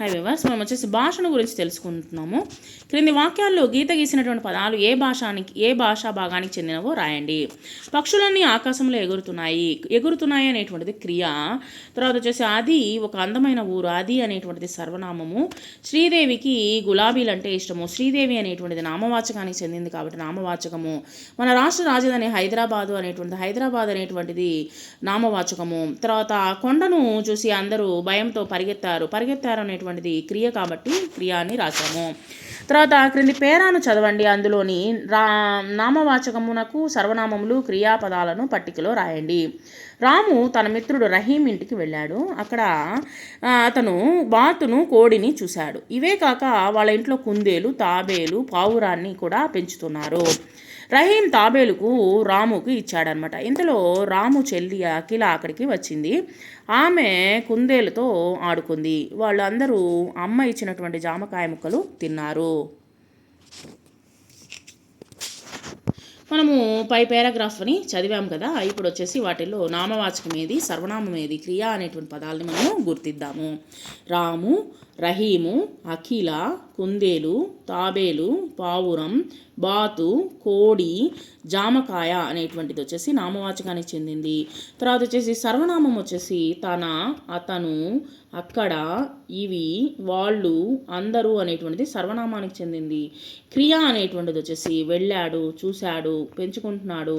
High viewers మనం వచ్చేసి భాషను గురించి తెలుసుకుంటున్నాము. క్రింది వాక్యాల్లో గీత గీసినటువంటి పదాలు ఏ భాషానికి ఏ భాషా భాగానికి చెందినవో రాయండి. పక్షులన్నీ ఆకాశంలో ఎగురుతున్నాయి. ఎగురుతున్నాయి అనేటువంటిది క్రియ. తర్వాత వచ్చేసి అది ఒక అందమైన ఊరు. అది అనేటువంటిది సర్వనామము. శ్రీదేవికి గులాబీలు అంటే ఇష్టము. శ్రీదేవి అనేటువంటిది నామవాచకానికి చెందింది కాబట్టి నామవాచకము. మన రాష్ట్ర రాజధాని హైదరాబాదు అనేటువంటిది హైదరాబాద్ అనేటువంటిది నామవాచకము. తర్వాత కొండను చూసి అందరూ భయంతో పరిగెత్తారు. పరిగెత్తారు అనేటువంటి అనేటువంటిది క్రియ కాబట్టి క్రియ అని రాశాము. తర్వాత క్రింది పేరాను చదవండి. అందులోని రా నామవాచకమునకు సర్వనామములు క్రియాపదాలను పట్టికలో రాయండి. రాము తన మిత్రుడు రహీం ఇంటికి వెళ్ళాడు. అక్కడ అతను బాతును కోడిని చూశాడు. ఇవే కాక వాళ్ళ ఇంట్లో కుందేలు తాబేలు పావురాన్ని కూడా పెంచుతున్నారు. రహీం తాబేలుకు రాముకు ఇచ్చాడనమాట ఇంతలో రాము చెల్లి అఖిల అక్కడికి వచ్చింది. ఆమె కుందేలుతో ఆడుకుంది. వాళ్ళందరూ అమ్మ ఇచ్చినటువంటి జామకాయ ముక్కలు తిన్నారు. మనము పై పారాగ్రాఫ్ని చదివాం కదా ఇప్పుడు వచ్చేసి వాటిల్లో నామవాచకం ఏది సర్వనామం ఏది క్రియ అనేటువంటి పదాలని మనము గుర్తిద్దాము. రాము రహీము అఖిల కుందేలు తాబేలు పావురం బాతు కోడి జామకాయ అనేటువంటిది వచ్చేసి నామవాచకానికి చెందింది. తర్వాత వచ్చేసి సర్వనామం వచ్చేసి తన అతను అక్కడ ఇవి వాళ్ళు అందరూ అనేటువంటిది సర్వనామానికి చెందింది. క్రియ అనేటువంటిది వచ్చేసి వెళ్ళాడు చూశాడు తీసుకుంటున్నాడు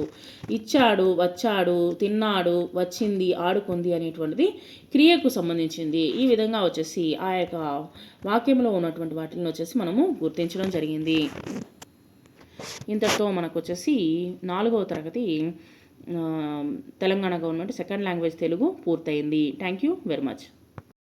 ఇచ్చాడు వచ్చాడు తిన్నాడు వచ్చింది ఆడుకుంది అనేటువంటిది క్రియకు సంబంధించింది. ఈ విధంగా వచ్చేసి ఆ యొక్క వాక్యంలో ఉన్నటువంటి వాటిని వచ్చేసి మనము గుర్తించడం జరిగింది. ఇంతటితో మనకు వచ్చేసి నాలుగవ తరగతి Telangana government second language Telugu పూర్తయింది. Thank you very much